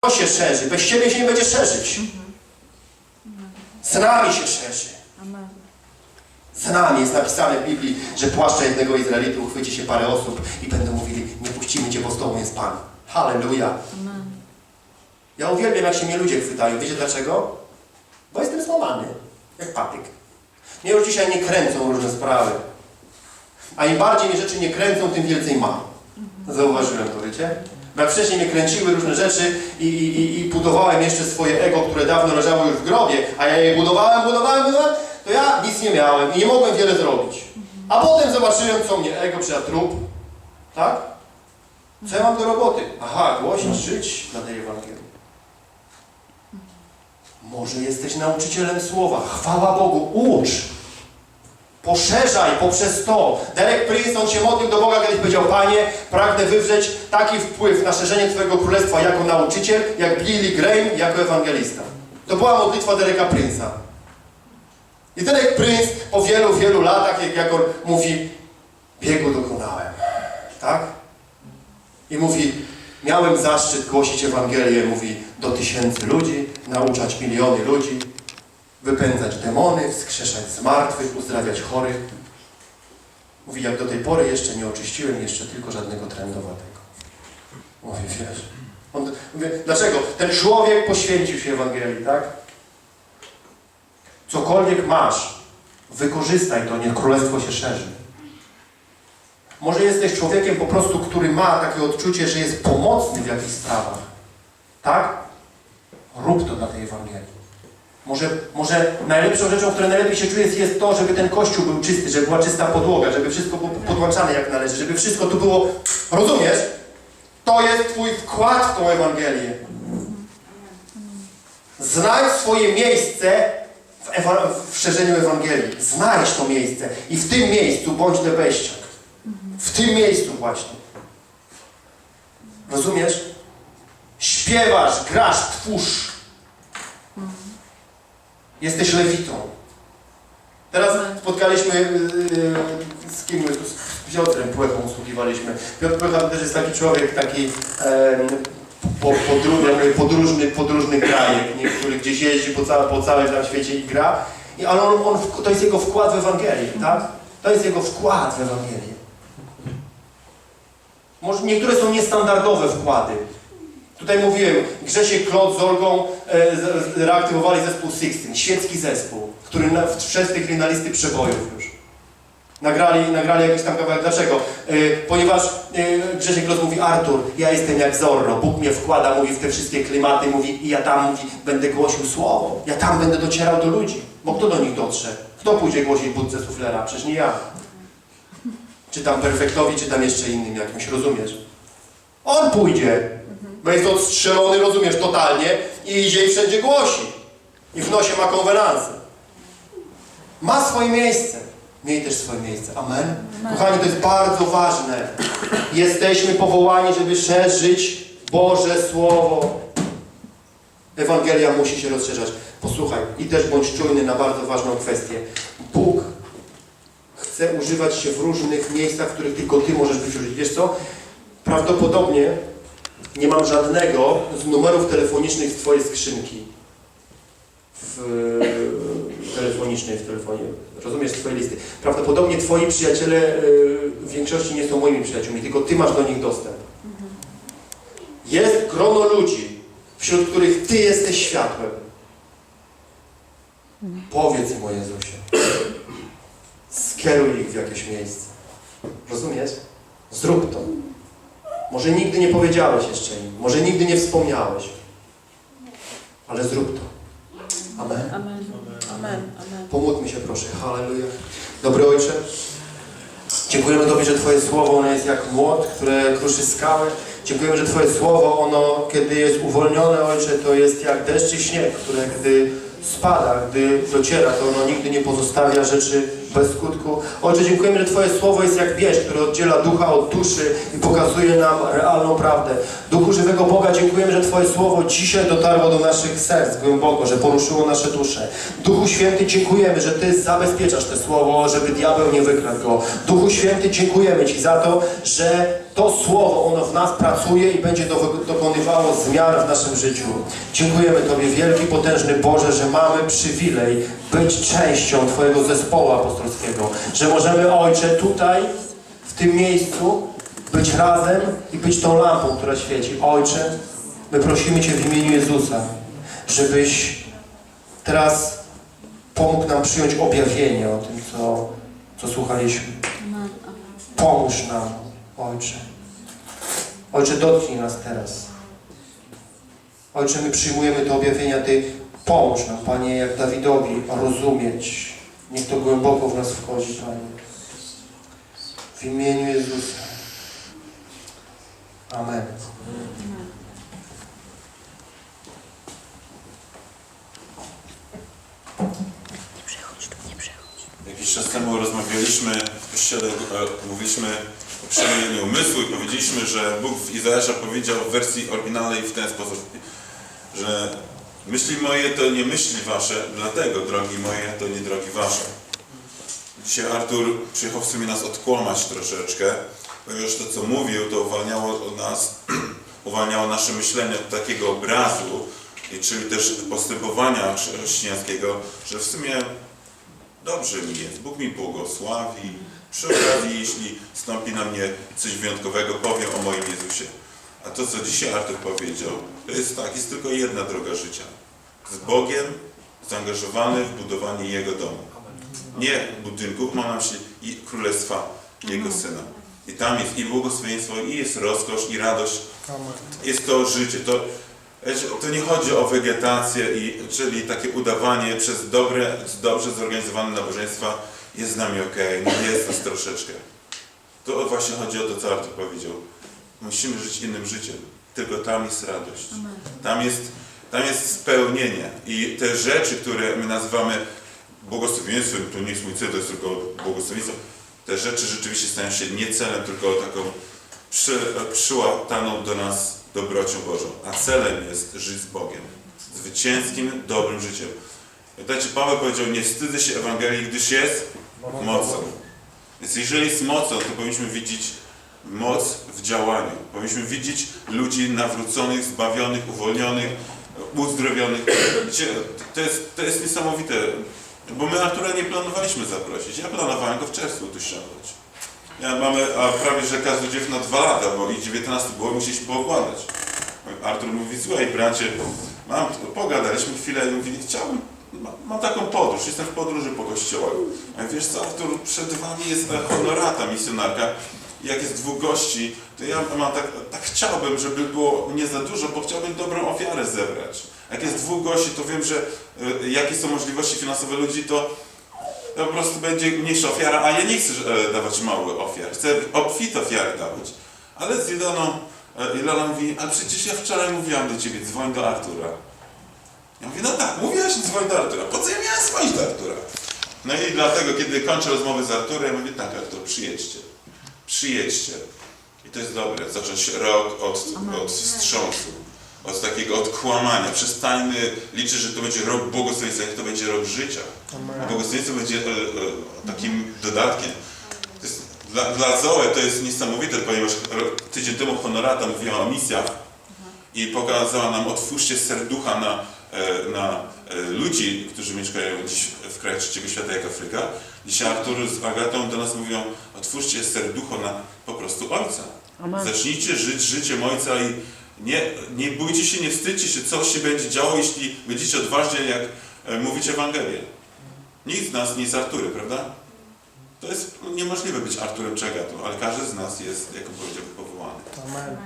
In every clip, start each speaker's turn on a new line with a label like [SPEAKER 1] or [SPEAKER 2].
[SPEAKER 1] To się szerzy. Bez Ciebie się nie będzie szerzyć. Z nami się szerzy. Z nami jest napisane w Biblii, że płaszcza jednego Izraelitu uchwyci się parę osób i będą mówili, nie puścimy Cię, bo z Tobą jest Pan. Halleluja. Ja uwielbiam, jak się mnie ludzie chwytają. Wiecie dlaczego? Bo jestem złamany. Jak patyk. Mnie już dzisiaj nie kręcą różne sprawy. A im bardziej mnie rzeczy nie kręcą, tym więcej mam. Zauważyłem to, wiecie? Jak wcześniej mnie kręciły różne rzeczy i, i, i, i budowałem jeszcze swoje ego, które dawno leżało już w grobie, a ja je budowałem, budowałem, budowałem, to ja nic nie miałem i nie mogłem wiele zrobić. A potem zobaczyłem, co mnie ego przyda trup. Tak? Co ja mam do roboty? Aha, głosić, żyć dla tej Ewangelii. Może jesteś nauczycielem słowa. Chwała Bogu, ucz. Poszerzaj poprzez to. Derek Prince, on się modlił do Boga, kiedyś powiedział, Panie, pragnę wywrzeć taki wpływ na szerzenie Twojego Królestwa jako nauczyciel, jak Billy Graham jako ewangelista. To była modlitwa Dereka Prince'a. I Derek Prince po wielu, wielu latach, jak, jak on mówi, biegu dokonałem. Tak? I mówi, miałem zaszczyt głosić Ewangelię, mówi, do tysięcy ludzi, nauczać miliony ludzi, wypędzać demony, wskrzeszać zmartwych, uzdrawiać chorych. Mówi, jak do tej pory jeszcze nie oczyściłem jeszcze tylko żadnego trędowatego. Mówi, wiesz. On, mówię, dlaczego? Ten człowiek poświęcił się Ewangelii, tak? Cokolwiek masz, wykorzystaj to, niech królestwo się szerzy. Może jesteś człowiekiem po prostu, który ma takie odczucie, że jest pomocny w jakichś sprawach. Tak? Rób to dla tej Ewangelii. Może, może najlepszą rzeczą, która najlepiej się czujesz, jest to, żeby ten kościół był czysty, żeby była czysta podłoga, żeby wszystko było podłączane jak należy, żeby wszystko tu było... Rozumiesz? To jest Twój wkład w tą Ewangelię. Znajdź swoje miejsce w, ewa- w szerzeniu Ewangelii. Znajdź to miejsce i w tym miejscu bądź lebeściak. W tym miejscu właśnie. Rozumiesz? Śpiewasz, grasz, twórz. Jesteś lewitą. Teraz spotkaliśmy yy, z kim? Z Piotrem Płechą usługiwaliśmy. Piotr Płecha to też jest taki człowiek, taki em, po, podróż, ja mówię, podróżny, podróżny krajek, nie? który gdzieś jeździ po, całe, po całym tam świecie i gra. I, ale on, on, to jest jego wkład w Ewangelię, tak? To jest jego wkład w Ewangelię. Może niektóre są niestandardowe wkłady. Tutaj mówiłem, Grzesiek Klot z Olgą e, reaktywowali zespół Sixteen, świecki zespół, który na, wszedł w tej chwili na listy przebojów już. Nagrali, nagrali jakiś tam kawałek. Dlaczego? E, ponieważ e, Grzesiek Klot mówi, Artur, ja jestem jak Zorro, Bóg mnie wkłada, mówi w te wszystkie klimaty, mówi i ja tam, mówi, będę głosił słowo, ja tam będę docierał do ludzi. Bo kto do nich dotrze? Kto pójdzie głosić budce suflera? Przecież nie ja. Czy tam perfektowi, czy tam jeszcze innym jakimś, rozumiesz? On pójdzie, bo jest odstrzelony, rozumiesz, totalnie i idzie i wszędzie głosi. I w nosie ma konwenansy. Ma swoje miejsce. Miej też swoje miejsce. Amen. Kochani, to jest bardzo ważne. Jesteśmy powołani, żeby szerzyć Boże Słowo. Ewangelia musi się rozszerzać. Posłuchaj, i też bądź czujny na bardzo ważną kwestię. Bóg chce używać się w różnych miejscach, w których tylko Ty możesz być użyć. Wiesz co? Prawdopodobnie nie mam żadnego z numerów telefonicznych z Twojej skrzynki. W telefonicznej, w telefonie. Rozumiesz, z Twojej listy. Prawdopodobnie Twoi przyjaciele e, w większości nie są moimi przyjaciółmi, tylko Ty masz do nich dostęp. Jest grono ludzi, wśród których Ty jesteś światłem. Powiedz im o Jezusie. Skieruj ich w jakieś miejsce. Rozumiesz? Zrób to. Może nigdy nie powiedziałeś jeszcze im, może nigdy nie wspomniałeś, ale zrób to. Amen.
[SPEAKER 2] Amen. Amen. Amen.
[SPEAKER 1] Pomódlmy się proszę. Halleluja. Dobry Ojcze, dziękujemy Tobie, że Twoje Słowo ono jest jak młot, które kruszy skały. Dziękujemy, że Twoje Słowo, ono kiedy jest uwolnione, Ojcze, to jest jak deszcz i śnieg, które gdy spada, gdy dociera, to ono nigdy nie pozostawia rzeczy bez skutku. Ojcze, dziękujemy, że Twoje Słowo jest jak miecz, który oddziela ducha od duszy i pokazuje nam realną prawdę. Duchu żywego Boga, dziękujemy, że Twoje Słowo dzisiaj dotarło do naszych serc głęboko, że poruszyło nasze dusze. Duchu Święty, dziękujemy, że Ty zabezpieczasz to Słowo, żeby diabeł nie wykradł go. Duchu Święty, dziękujemy Ci za to, że To słowo, ono w nas pracuje i będzie do, dokonywało zmian w naszym życiu. Dziękujemy Tobie, wielki, potężny Boże, że mamy przywilej być częścią Twojego zespołu apostolskiego. Że możemy, Ojcze, tutaj, w tym miejscu, być razem i być tą lampą, która świeci. Ojcze, my prosimy Cię w imieniu Jezusa, żebyś teraz pomógł nam przyjąć objawienie o tym, co, co słuchaliśmy. Pomóż nam, Ojcze. Ojcze, dotknij nas teraz. Ojcze, my przyjmujemy te objawienia, Ty pomóż nam, Panie, jak Dawidowi rozumieć. Niech to głęboko w nas wchodzi, Panie. W imieniu Jezusa. Amen.
[SPEAKER 2] Nie przechodź tu, nie przechodź.
[SPEAKER 3] Jakiś czas temu rozmawialiśmy w kościele, e, mówiliśmy o przemienieniu umysłu i powiedzieliśmy, że Bóg w Izraesza powiedział w wersji oryginalnej w ten sposób, że myśli moje to nie myśli wasze, dlatego drogi moje to nie drogi wasze. Dzisiaj Artur przyjechał w sumie nas odkłamać troszeczkę, ponieważ to co mówił, to uwalniało od nas, uwalniało nasze myślenie od takiego obrazu, czyli też postępowania chrześcijańskiego, że w sumie Dobrze mi jest, Bóg mi błogosławi. Przy okazji, jeśli stąpi na mnie coś wyjątkowego, powiem o moim Jezusie. A to, co dzisiaj Artur powiedział, to jest tak, jest tylko jedna droga życia. Z Bogiem zaangażowany w budowanie Jego domu. Nie budynków, mam na myśli i królestwa Jego Syna. I tam jest i błogosławieństwo, i jest rozkosz, i radość. Jest to życie. To, To nie chodzi o wegetację, i, czyli takie udawanie przez dobre, dobrze zorganizowane nabożeństwa jest z nami ok, no jest nas troszeczkę. To właśnie chodzi o to, co Artur powiedział. Musimy żyć innym życiem. Tylko tam jest radość. Tam jest, tam jest spełnienie. I te rzeczy, które my nazywamy błogosławieństwem, to nie jest mój cel, to jest tylko błogosławieństwo. Te rzeczy rzeczywiście stają się nie celem, tylko taką przy, przyłataną do nas dobrocią Bożą. A celem jest żyć z Bogiem. Zwycięskim, dobrym życiem. Pamiętajcie, Paweł powiedział, nie wstydzę się Ewangelii, gdyż jest mocą. Więc jeżeli jest mocą, to powinniśmy widzieć moc w działaniu. Powinniśmy widzieć ludzi nawróconych, zbawionych, uwolnionych, uzdrowionych. Wiecie, to jest, to jest niesamowite, bo my Artura nie planowaliśmy zaprosić. Ja planowałem go w czerwcu tu ściągnąć. Ja mamy a prawie że każdy dziew na dwa lata, bo i 19 było, musieliśmy poukładać. Artur mówi, słuchaj bracie, mam, pogadaliśmy chwilę i mówi, chciałbym, mam, mam taką podróż, jestem w podróży po kościołach. A wiesz co, Artur, przed wami jest honorata misjonarka. Jak jest dwóch gości, to ja mam tak, tak chciałbym, żeby było nie za dużo, bo chciałbym dobrą ofiarę zebrać. Jak jest dwóch gości, to wiem, że e, jakie są możliwości finansowe ludzi, to to po prostu będzie mniejsza ofiara, a ja nie chcę e, dawać mały ofiar, chcę obfit ofiary dawać. Ale z Iloną, e, Ilona mówi, a przecież ja wczoraj mówiłam do ciebie, dzwoń do Artura. Ja mówię, no tak, mówiłaś, dzwoń do Artura. Po co ja miałem dzwonić do Artura? No i dlatego, kiedy kończę rozmowę z Arturem, mówię, tak Artur, przyjedźcie. Przyjedźcie. I to jest dobre, zacząć rok od, od wstrząsu, od takiego odkłamania. Przestańmy liczyć, że to będzie rok błogosławieństwa, jak to będzie rok życia. Błogosławieństwo będzie e, e, takim dodatkiem. Jest, dla, dla Zoe to jest niesamowite, ponieważ tydzień temu Honorata mówiła o misjach i pokazała nam, otwórzcie serducha na, e, na e, ludzi, którzy mieszkają dziś w krajach trzeciego świata jak Afryka. Dzisiaj Artur z Agatą do nas mówią, otwórzcie serducho na po prostu Ojca. Zacznijcie żyć życiem Ojca i nie, nie bójcie się, nie wstydźcie się, co się będzie działo, jeśli będziecie odważnie, jak e, mówicie Ewangelię. Nikt z nas nie jest Arturem, prawda? To jest niemożliwe być Arturem czy Agatą, ale każdy z nas jest, jak powiedział, powołany.
[SPEAKER 4] Amen.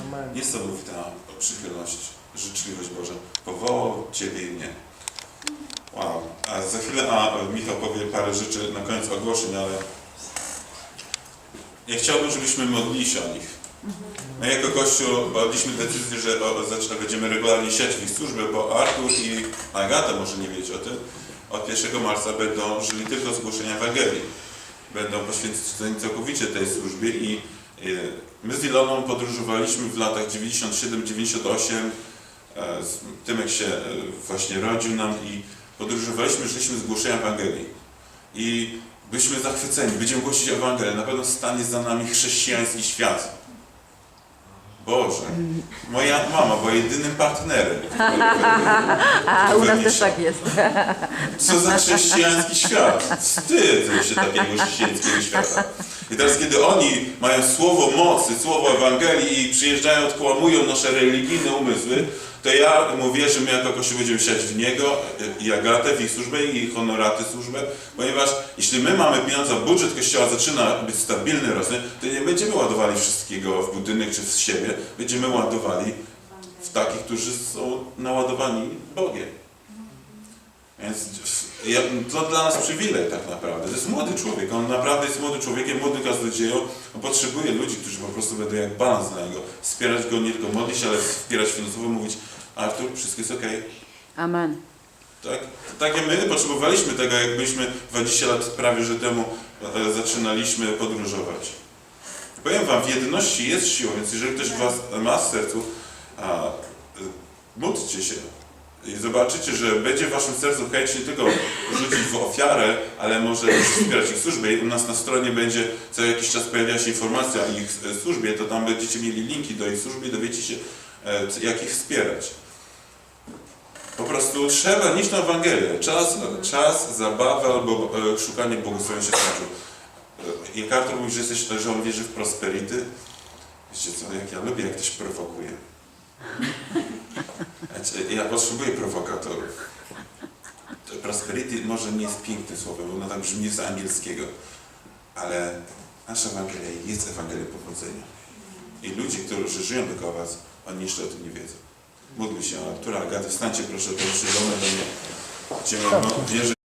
[SPEAKER 4] Amen.
[SPEAKER 3] Niesamowita przychylność, życzliwość Boża. Powołał Ciebie i mnie. Wow. A za chwilę a Michał powie parę rzeczy na koniec ogłoszeń, ale ja chciałbym, żebyśmy modlili się o nich. My jako Kościół podjęliśmy decyzję, że o, zaczyna, będziemy regularnie siać w ich służbę, bo Artur i Agata, może nie wiedzieć o tym, od 1 marca będą żyli tylko z głoszenia Ewangelii. Będą poświęceni całkowicie tej służbie i y, my z Iloną podróżowaliśmy w latach 97-98, e, Tymek się e, właśnie rodził nam i podróżowaliśmy, żyliśmy z głoszenia Ewangelii. I byliśmy zachwyceni, będziemy głosić Ewangelię, na pewno stanie za nami chrześcijański świat. Boże, moja mama była jedynym partnerem.
[SPEAKER 2] A u nas też tak jest.
[SPEAKER 3] Co za chrześcijański świat? Wstydzę się takiego chrześcijańskiego świata. I teraz, kiedy oni mają słowo mocy, słowo Ewangelii i przyjeżdżają, odkłamują nasze religijne umysły, to ja mówię, że my jako Kościół będziemy siać w Niego i Agatę w ich służbę i honoraty służbę, ponieważ jeśli my mamy pieniądze, budżet Kościoła zaczyna być stabilny, rosnąć, to nie będziemy ładowali wszystkiego w budynek czy w siebie, będziemy ładowali w takich, którzy są naładowani Bogiem. Więc to dla nas przywilej tak naprawdę. To jest młody człowiek, on naprawdę jest młodym człowiekiem, młodym kaznodzieją. On potrzebuje ludzi, którzy po prostu będą jak balans dla niego. Wspierać go, nie tylko modlić ale wspierać finansowo, mówić Artur, wszystko jest okej.
[SPEAKER 2] Amen.
[SPEAKER 3] Tak? Tak jak my potrzebowaliśmy tego, jak byliśmy 20 lat prawie że temu e, zaczynaliśmy podróżować. Powiem wam, w jedności jest siła, więc jeżeli ktoś was ma w sercu, a, e, módlcie się. I zobaczycie, że będzie w waszym sercu chęć nie tylko rzucić w ofiarę, ale może wspierać ich służbę. I u nas na stronie będzie co jakiś czas pojawia się informacja o ich e, służbie, to tam będziecie mieli linki do ich służby i dowiecie się, e, jak ich wspierać. Po prostu trzeba nieść na Ewangelię. Czas, czas zabawy albo e, szukanie błogosławieństwa skończył. E, Jak Artur mówi, że, jesteś, że on wierzy w prosperity, wiecie co, jak ja lubię, jak ktoś prowokuje. Ja potrzebuję prowokatorów. To Prosperity może nie jest piękne słowo, bo ono tak brzmi z angielskiego, ale nasza Ewangelia jest Ewangelią powodzenia. I ludzie, którzy żyją dookoła was, oni jeszcze o tym nie wiedzą. Módlmy się o Artura, Agaty, wstańcie proszę, to przyjdą do mnie. Cię, no, wierzę,